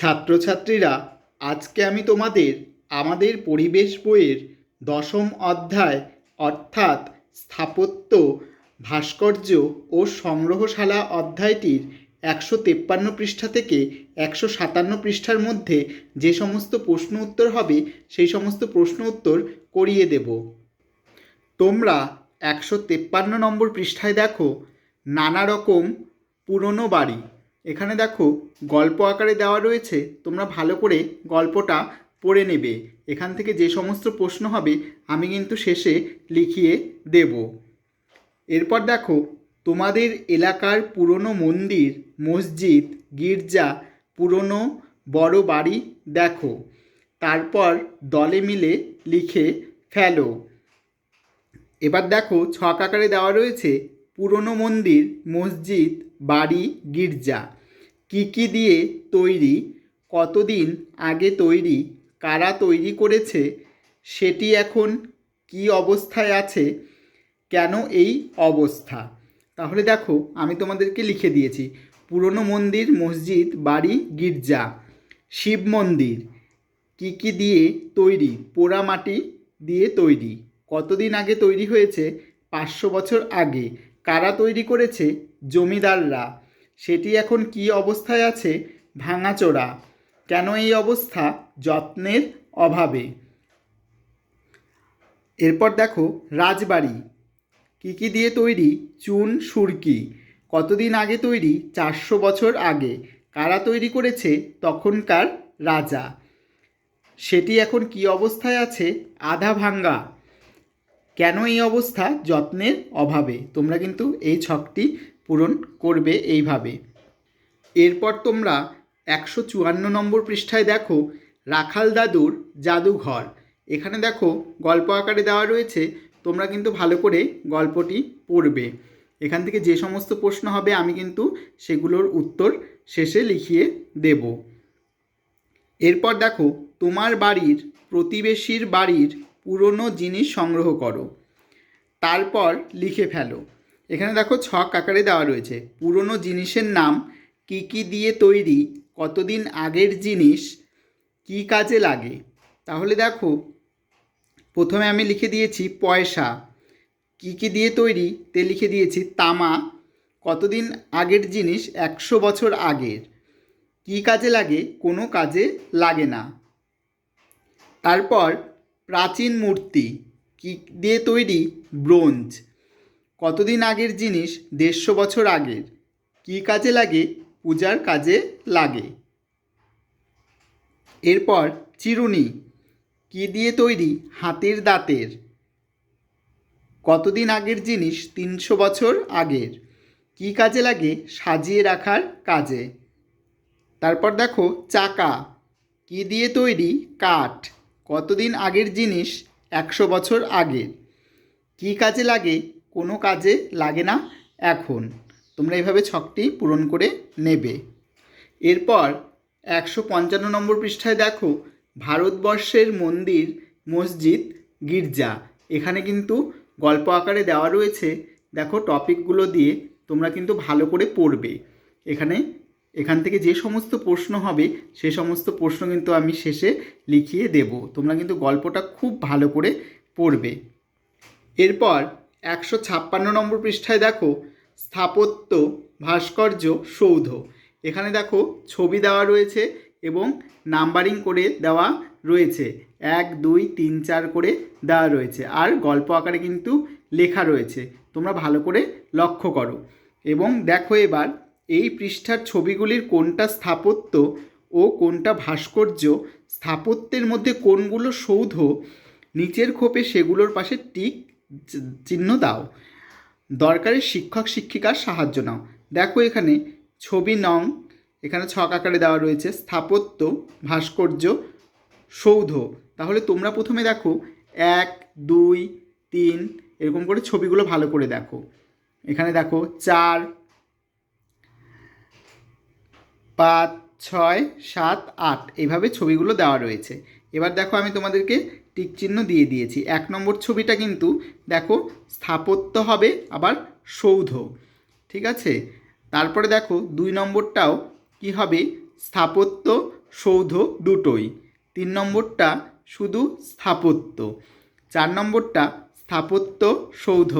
ছাত্রছাত্রীরা, আজকে আমি তোমাদের আমাদের পরিবেশ বইয়ের দশম অধ্যায় অর্থাৎ স্থাপত্য, ভাস্কর্য ও সংগ্রহশালা অধ্যায়টির একশো তেপ্পান্ন পৃষ্ঠা থেকে একশো সাতান্ন পৃষ্ঠার মধ্যে যে সমস্ত প্রশ্ন উত্তর হবে, সেই সমস্ত প্রশ্ন উত্তর করিয়ে দেব। তোমরা একশো তেপ্পান্ন নম্বর পৃষ্ঠায় দেখো, নানা রকম পুরনো বাড়ি। এখানে দেখো গল্প আকারে দেওয়া রয়েছে, তোমরা ভালো করে গল্পটা পড়ে নেবে। এখান থেকে যে সমস্ত প্রশ্ন হবে, আমি কিন্তু শেষে লিখিয়ে দেব। এরপর দেখো, তোমাদের এলাকার পুরনো মন্দির, মসজিদ, গির্জা, পুরনো বড় বাড়ি দেখো। তারপর দলে মিলে লিখে ফেলো। এবার দেখো ছক আকারে দেওয়া রয়েছে পুরনো মন্দির, মসজিদ, বাড়ি, গির্জা। কী কী দিয়ে তৈরি, কতদিন আগে তৈরি, কারা তৈরি করেছে, সেটি এখন কী অবস্থায় আছে, কেন এই অবস্থা? তাহলে দেখো, আমি তোমাদেরকে লিখে দিয়েছি। পুরনো মন্দির, মসজিদ, বাড়ি, গির্জা, শিব মন্দির। কী কী দিয়ে তৈরি, পোড়া মাটি দিয়ে তৈরি। কতদিন আগে তৈরি হয়েছে? পাঁচশো বছর আগে। কারা তৈরি করেছে? জমিদাররা। সেটি এখন কী অবস্থায় আছে? ভাঙাচোরা। কেন এই অবস্থা? যত্নের অভাবে। এরপর দেখো, রাজবাড়ি। কী কী দিয়ে তৈরি? চুন, সুরকি। কতদিন আগে তৈরি? চারশো বছর আগে। কারা তৈরি করেছে? তখনকার রাজা। সেটি এখন কী অবস্থায় আছে? আধা ভাঙ্গা। কেন এই অবস্থা? যত্নের অভাবে। তোমরা কিন্তু এই ছকটি পূরণ করবে এইভাবে। এরপর তোমরা একশো চুয়ান্ন নম্বর পৃষ্ঠায় দেখো, রাখাল দাদুর জাদুঘর। এখানে দেখো, গল্প আকারে দেওয়া রয়েছে, তোমরা কিন্তু ভালো করে গল্পটি পড়বে। এখান থেকে যে সমস্ত প্রশ্ন হবে, আমি কিন্তু সেগুলোর উত্তর শেষে লিখিয়ে দেব। এরপর দেখো, তোমার বাড়ির প্রতিবেশীর বাড়ির পুরনো জিনিস সংগ্রহ করো। তারপর লিখে ফেলো। এখানে দেখো ছক আকারে দেওয়া রয়েছে। পুরনো জিনিসের নাম কি কি দিয়ে তৈরি, কতদিন আগের জিনিস, কি কাজে লাগে? তাহলে দেখো, প্রথমে আমি লিখে দিয়েছি পয়সা। কি কি দিয়ে তৈরি, তে লিখে দিয়েছি তামা, কতদিন আগের জিনিস, একশো বছর আগের। কি কাজে লাগে, কোনো কাজে লাগে না। তারপর প্রাচীন মূর্তি কি দিয়ে তৈরি? ব্রোঞ্জ। কতদিন আগের জিনিস? দেড়শো বছর আগের। কি কাজে লাগে? পূজার কাজে লাগে। এরপর চিরুনি। কি দিয়ে তৈরি? হাতির দাঁতের। কতদিন আগের জিনিস? তিনশো বছর আগের। কি কাজে লাগে? সাজিয়ে রাখার কাজে। তারপর দেখো, চাকা। কি দিয়ে তৈরি? কাঠ। কতদিন আগের জিনিস একশো বছর আগের কি কাজে লাগে? কোনো কাজে লাগে না এখন। তোমরা এইভাবে ছকটি পূরণ করে নেবে। এরপর একশো পঞ্চান্ন নম্বর পৃষ্ঠায় দেখো, ভারতবর্ষের মন্দির, মসজিদ, গির্জা। এখানে কিন্তু গল্প আকারে দেওয়া রয়েছে। দেখো টপিকগুলো দিয়ে তোমরা কিন্তু ভালো করে পড়বে। এখানে এখান থেকে যে সমস্ত প্রশ্ন হবে, সে সমস্ত প্রশ্ন কিন্তু আমি শেষে লিখিয়ে দেব। তোমরা কিন্তু গল্পটা খুব ভালো করে পড়বে। এরপর একশো ছাপ্পান্ন নম্বর পৃষ্ঠায় দেখো, স্থাপত্য ভাস্কর্য সৌধ। এখানে দেখো, ছবি দেওয়া রয়েছে এবং নাম্বারিং করে দেওয়া রয়েছে। এক, দুই, তিন, চার করে দেওয়া রয়েছে। আর গল্প আকারে কিন্তু লেখা রয়েছে। তোমরা ভালো করে লক্ষ্য করো। এবং দেখো এবার এই পৃষ্ঠার ছবিগুলির কোনটা স্থাপত্য ও কোনটা ভাস্কর্য, স্থাপত্যের মধ্যে কোনগুলো সৌধ, নিচের খোপে সেগুলোর পাশে টিক চিহ্ন দাও। দরকারি শিক্ষক শিক্ষিকার সাহায্য নাও। দেখো এখানে ছবি নং, এখানে ছক আকারে দেওয়া রয়েছে, স্থাপত্য, ভাস্কর্য, সৌধ। তাহলে তোমরা প্রথমে দেখো, এক, দুই, তিন, এরকম করে ছবিগুলো ভালো করে দেখো। এখানে দেখো, চার পাঁচ, ছয়, সাত, আট এইভাবে ছবিগুলো দেওয়া রয়েছে। এবার দেখো আমি তোমাদেরকে টিক চিহ্ন দিয়ে দিয়েছি। এক নম্বর ছবিটা কিন্তু দেখো স্থাপত্য হবে, আবার সৌধ। ঠিক আছে? তারপরে দেখো দুই নম্বরটাও কি হবে? স্থাপত্য, সৌধ দুটোই। তিন নম্বরটা শুধু স্থাপত্য। চার নম্বরটা স্থাপত্য, সৌধ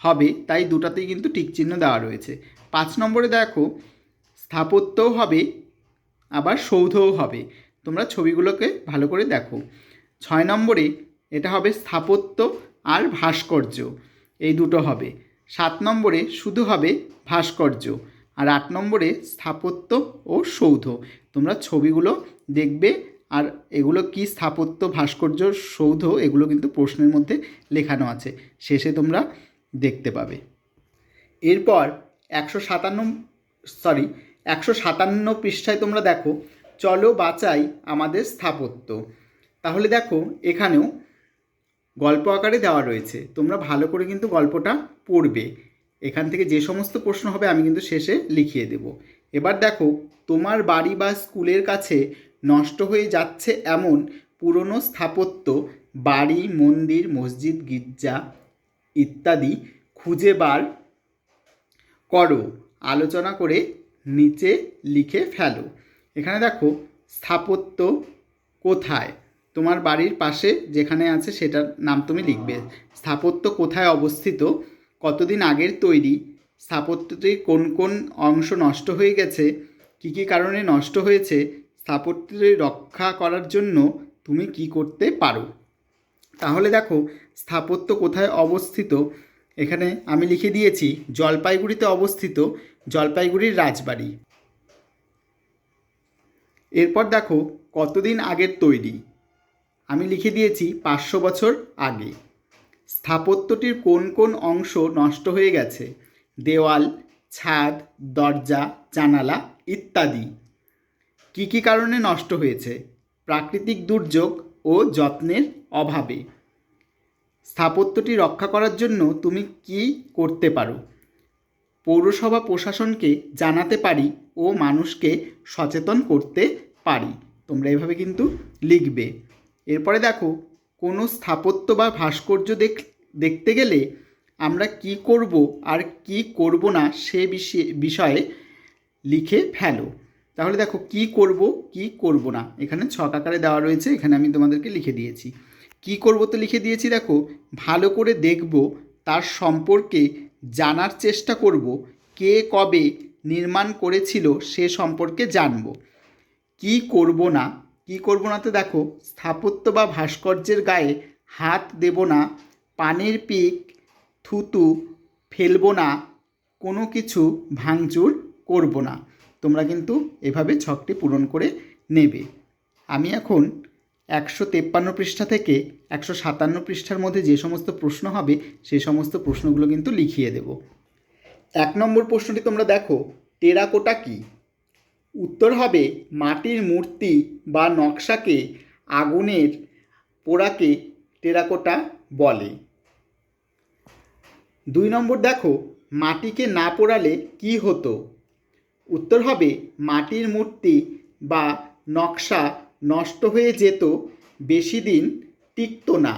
হবে, তাই দুটাতেই কিন্তু টিক চিহ্ন দেওয়া রয়েছে। পাঁচ নম্বরে দেখো স্থাপত্যও হবে, আবার সৌধও হবে। তোমরা ছবিগুলোকে ভালো করে দেখো। ছয় নম্বরে এটা হবে স্থাপত্য আর ভাস্কর্য। এই দুটো হবে। সাত নম্বরে শুধু হবে ভাস্কর্য আর আট নম্বরে স্থাপত্য ও সৌধ। তোমরা ছবিগুলো দেখবে আর এগুলো কি স্থাপত্য, ভাস্কর্য, সৌধ, এগুলো কিন্তু প্রশ্নের মধ্যে লেখানো আছে। শেষে তোমরা দেখতে পাবে। এরপর একশো সাতান্ন সরি একশো সাতান্ন পৃষ্ঠায় তোমরা দেখো, চলো বাঁচাই আমাদের স্থাপত্য। তাহলে দেখো, এখানেও গল্প আকারে দেওয়া রয়েছে। তোমরা ভালো করে কিন্তু গল্পটা পড়বে। এখান থেকে যে সমস্ত প্রশ্ন হবে আমি কিন্তু শেষে লিখিয়ে দেব। এবার দেখো, তোমার বাড়ি বা স্কুলের কাছে নষ্ট হয়ে যাচ্ছে এমন পুরনো স্থাপত্য, বাড়ি, মন্দির, মসজিদ, গির্জা ইত্যাদি খুঁজে বার করো। আলোচনা করে নিচে লিখে ফেলো। এখানে দেখো, স্থাপত্য কোথায়? তোমার বাড়ির পাশে যেখানে আছে সেটার নাম তুমি লিখবে। স্থাপত্য কোথায় অবস্থিত? কতদিন আগের তৈরি? স্থাপত্যটির কোন কোন অংশ নষ্ট হয়ে গেছে? কী কী কারণে নষ্ট হয়েছে? স্থাপত্যটি রক্ষা করার জন্য তুমি কি করতে পারো? তাহলে দেখো, স্থাপত্য কোথায় অবস্থিত? এখানে আমি লিখে দিয়েছি, জলপাইগুড়িতে অবস্থিত জলপাইগুড়ির রাজবাড়ি। এরপর দেখো কতদিন আগের তৈরি। আমি লিখে দিয়েছি পাঁচশো বছর আগে। স্থাপত্যটির কোন কোন অংশ নষ্ট হয়ে গেছে? দেওয়াল, ছাদ, দরজা, জানালা ইত্যাদি। কী কী কারণে নষ্ট হয়েছে? প্রাকৃতিক দুর্যোগ ও যত্নের অভাবে। স্থাপত্যটি রক্ষা করার জন্য তুমি কি করতে পারো? পৌরসভা প্রশাসনকে জানাতে পারি ও মানুষকে সচেতন করতে পারি। তোমরা এভাবে কিন্তু লিখবে। এরপরে দেখো, কোনো স্থাপত্য বা ভাস্কর্য দেখ, দেখতে গেলে আমরা কি করব আর কি করব না সে বিষয়ে বিষয়ে লিখে ফেলো। তাহলে দেখো, কি করব কি করব না? এখানে ছক আকারে দেওয়া রয়েছে, এখানে আমি তোমাদেরকে লিখে দিয়েছি। কি করব তো লিখে দিয়েছি, দেখো, ভালো করে দেখব তার সম্পর্কে জানার চেষ্টা করব কে কবে নির্মাণ করেছিল সে সম্পর্কে জানব। কি করব না, কি করব না তো দেখো, স্থাপত্য বা ভাস্কর্যের গায়ে হাত দেব না, পানের পিক, থুতু ফেলব না, কোনো কিছু ভাঙচুর করব না। তোমরা কিন্তু এভাবে ছকটি পূরণ করে নেবে। আমি এখন একশো তেপ্পান্ন পৃষ্ঠা থেকে একশো সাতান্ন পৃষ্ঠার মধ্যে যে সমস্ত প্রশ্ন হবে সেই সমস্ত প্রশ্নগুলো কিন্তু লিখিয়ে দেব। এক নম্বর প্রশ্নটি তোমরা দেখো, টেরাকোটা কি? উত্তর হবে, মাটির মূর্তি বা নকশাকে আগুনের পোড়াকে টেরাকোটা বলে। দুই নম্বর দেখো, মাটিকে না পোড়ালে কি হতো? উত্তর হবে, মাটির মূর্তি বা নকশা নষ্ট হয়ে যেত, বেশি দিন টিকতো না।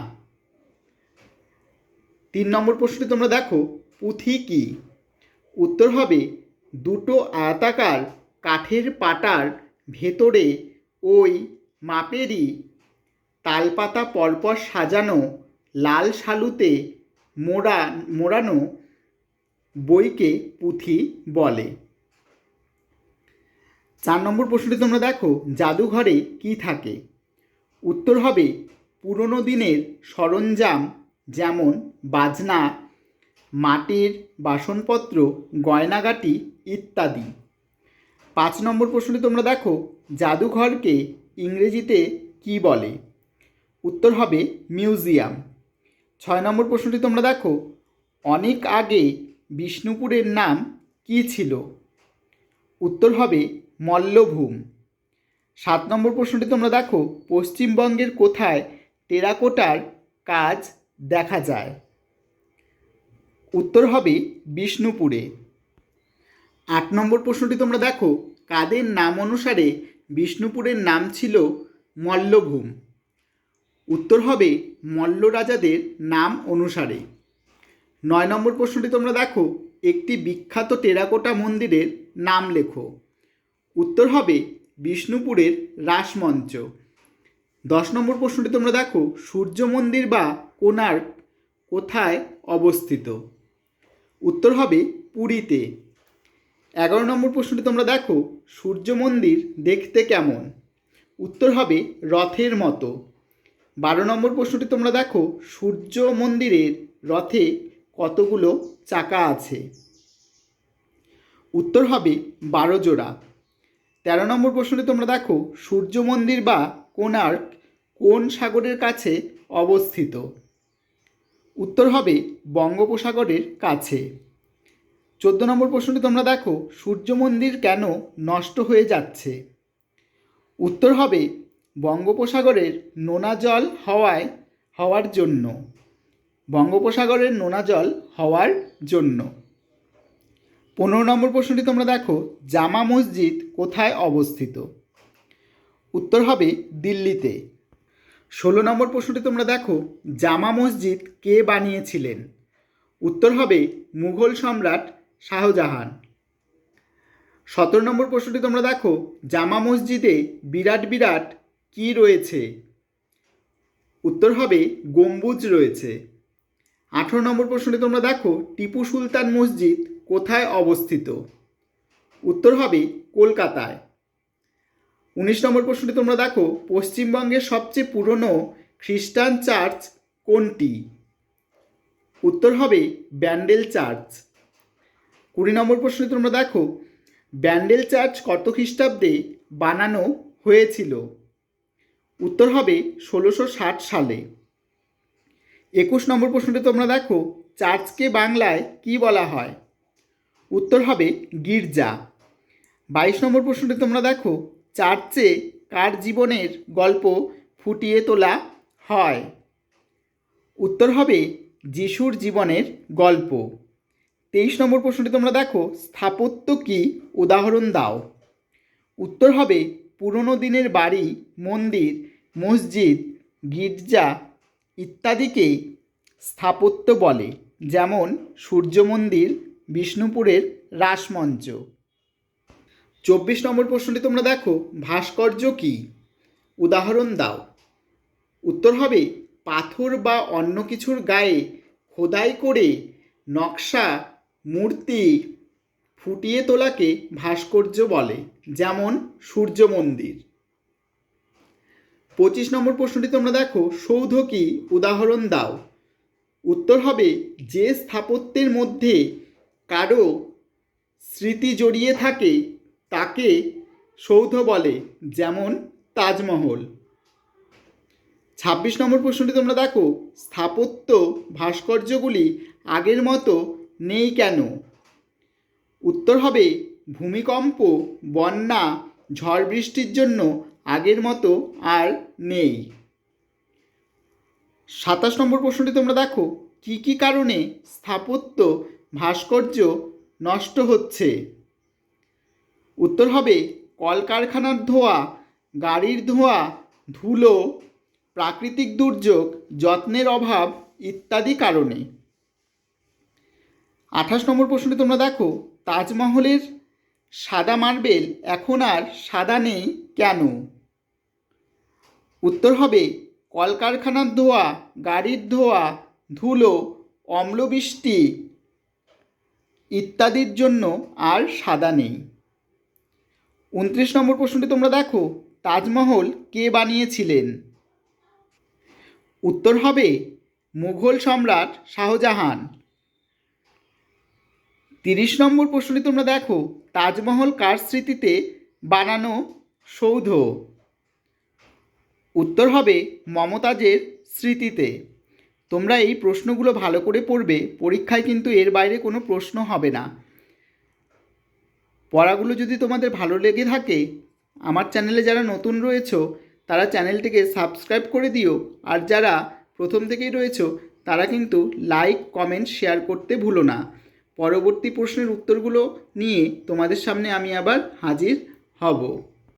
তিন নম্বর প্রশ্নটি তোমরা দেখো, পুঁথি কি? উত্তর হবে, দুটো আয়তাকার কাঠের পাটার ভেতরে ওই মাপেরই তালপাতা পরপর সাজানো লাল শালুতে মোড়া, মোড়ানো বইকে পুঁথি বলে। চার নম্বর প্রশ্নটি তোমরা দেখো, জাদুঘরে কি থাকে? উত্তর হবে, পুরনো দিনের সরঞ্জাম যেমন বাজনা, মাটির বাসনপত্র, গয়নাগাটি ইত্যাদি। পাঁচ নম্বর প্রশ্নটি তোমরা দেখো, জাদুঘরকে ইংরেজিতে কি বলে? উত্তর হবে, মিউজিয়াম। ছয় নম্বর প্রশ্নটি তোমরা দেখো, অনেক আগে বিষ্ণুপুরের নাম কি ছিল? উত্তর হবে মল্লভূম। সাত নম্বর প্রশ্নটি তোমরা দেখো, পশ্চিমবঙ্গের কোথায় টেরাকোটার কাজ দেখা যায়? উত্তর হবে বিষ্ণুপুরে। আট নম্বর প্রশ্নটি তোমরা দেখো, কাদের নাম অনুসারে বিষ্ণুপুরের নাম ছিল মল্লভূম? উত্তর হবে মল্ল রাজাদের নাম অনুসারে। নয় নম্বর প্রশ্নটি তোমরা দেখো, একটি বিখ্যাত টেরাকোটা মন্দিরের নাম লেখো। উত্তর হবে বিষ্ণুপুরের রাসমঞ্চ। দশ নম্বর প্রশ্নটি তোমরা দেখো, সূর্য মন্দির বা কোণার্ক কোথায় অবস্থিত? উত্তর হবে পুরীতে। এগারো নম্বর প্রশ্নটি তোমরা দেখো, সূর্য মন্দির দেখতে কেমন? উত্তর হবে রথের মতো। বারো নম্বর প্রশ্নটি তোমরা দেখো, সূর্য মন্দিরের রথে কতগুলো চাকা আছে? উত্তর হবে বারো জোড়া। তেরো নম্বর প্রশ্নটি তোমরা দেখো, সূর্য মন্দির বা কোণার্ক কোন সাগরের কাছে অবস্থিত? উত্তর হবে বঙ্গোপসাগরের কাছে। চোদ্দ নম্বর প্রশ্নটি তোমরা দেখো, সূর্য মন্দির কেন নষ্ট হয়ে যাচ্ছে? উত্তর হবে বঙ্গোপসাগরের নোনা জল হওয়ায়, হওয়ার জন্য। বঙ্গোপসাগরের নোনা জল হওয়ার জন্য। পনেরো নম্বর প্রশ্নটি তোমরা দেখো, জামা মসজিদ কোথায় অবস্থিত? উত্তর হবে দিল্লিতে। ষোলো নম্বর প্রশ্নটি তোমরা দেখো, জামা মসজিদ কে বানিয়েছিলেন? উত্তর হবে মুঘল সম্রাট শাহজাহান। সতেরো নম্বর প্রশ্নটি তোমরা দেখো, জামা মসজিদে বিরাট বিরাট কি রয়েছে? উত্তর হবে গম্বুজ রয়েছে। আঠেরো নম্বর প্রশ্নটি তোমরা দেখো, টিপু সুলতান মসজিদ কোথায় অবস্থিত? উত্তর হবে কলকাতায়। উনিশ নম্বর প্রশ্নটি তোমরা দেখো, পশ্চিমবঙ্গের সবচেয়ে পুরনো খ্রিস্টান চার্চ কোনটি? উত্তর হবে ব্যান্ডেল চার্চ। কুড়ি নম্বর প্রশ্নটি তোমরা দেখো, ব্যান্ডেল চার্চ কত খ্রিস্টাব্দে বানানো হয়েছিল? উত্তর হবে ষোলোশো ষাট সালে। একুশ নম্বর প্রশ্নটি তোমরা দেখো, চার্চকে বাংলায় কি বলা হয়? উত্তর হবে গির্জা। বাইশ নম্বর প্রশ্নটি তোমরা দেখো, চার্চে কার জীবনের গল্প ফুটিয়ে তোলা হয়? উত্তর হবে যিশুর জীবনের গল্প। তেইশ নম্বর প্রশ্নটি তোমরা দেখো, স্থাপত্য কি? উদাহরণ দাও। উত্তর হবে পুরনো দিনের বাড়ি, মন্দির, মসজিদ, গির্জা ইত্যাদিকে স্থাপত্য বলে, যেমন সূর্য মন্দির বিষ্ণুপুরের রাসমঞ্চ। চব্বিশ নম্বর প্রশ্নটি তোমরা দেখো, ভাস্কর্য কি? উদাহরণ দাও। উত্তর হবে, পাথর বা অন্য কিছুর গায়ে খোদাই করে নকশা, মূর্তি ফুটিয়ে তোলাকে ভাস্কর্য বলে, যেমন সূর্য মন্দির। পঁচিশ নম্বর প্রশ্নটি তোমরা দেখো, সৌধ কি? উদাহরণ দাও। উত্তর হবে, যে স্থাপত্যের মধ্যে কারও স্মৃতি জড়িয়ে থাকে তাকে সৌধ বলে, যেমন তাজমহল। ছাব্বিশ নম্বর প্রশ্নটি তোমরা দেখো, স্থাপত্য ভাস্কর্যগুলি আগের মতো নেই কেন? উত্তর হবে, ভূমিকম্প, বন্যা, ঝড় বৃষ্টির জন্য আগের মতো আর নেই। সাতাশ নম্বর প্রশ্নটি তোমরা দেখো, কি কি কারণে স্থাপত্য ভাস্কর্য নষ্ট হচ্ছে। উত্তর হবে, কলকারখানার ধোঁয়া, গাড়ির ধোঁয়া, ধুলো, প্রাকৃতিক দুর্যোগ, যত্নের অভাব ইত্যাদি কারণে। আঠাশ নম্বর প্রশ্নটি তোমরা দেখো, তাজমহলের সাদা মার্বেল এখন আর সাদা নেই কেন? উত্তর হবে, কলকারখানার ধোঁয়া, গাড়ির ধোঁয়া, ধুলো, অম্লবৃষ্টি ইত্যাদির জন্য আর সাদা নেই। উনত্রিশ নম্বর প্রশ্নটি তোমরা দেখো, তাজমহল কে বানিয়েছিলেন? উত্তর হবে মুঘল সম্রাট শাহজাহান। তিরিশ নম্বর প্রশ্নটি তোমরা দেখো, তাজমহল কার স্মৃতিতে বানানো সৌধ? উত্তর হবে মমতাজের স্মৃতিতে। তোমরা এই প্রশ্নগুলো ভালো করে পড়বে, পরীক্ষায় কিন্তু এর বাইরে কোনো প্রশ্ন হবে না। পড়াগুলো যদি তোমাদের ভালো লেগে থাকে, আমার চ্যানেলে যারা নতুন রয়েছো, তারা চ্যানেলটিকে সাবস্ক্রাইব করে দিও। আর যারা প্রথম থেকেই রয়েছো, তারা কিন্তু লাইক, কমেন্ট, শেয়ার করতে ভুলো না। পরবর্তী প্রশ্নের উত্তরগুলো নিয়ে তোমাদের সামনে আমি আবার হাজির হব।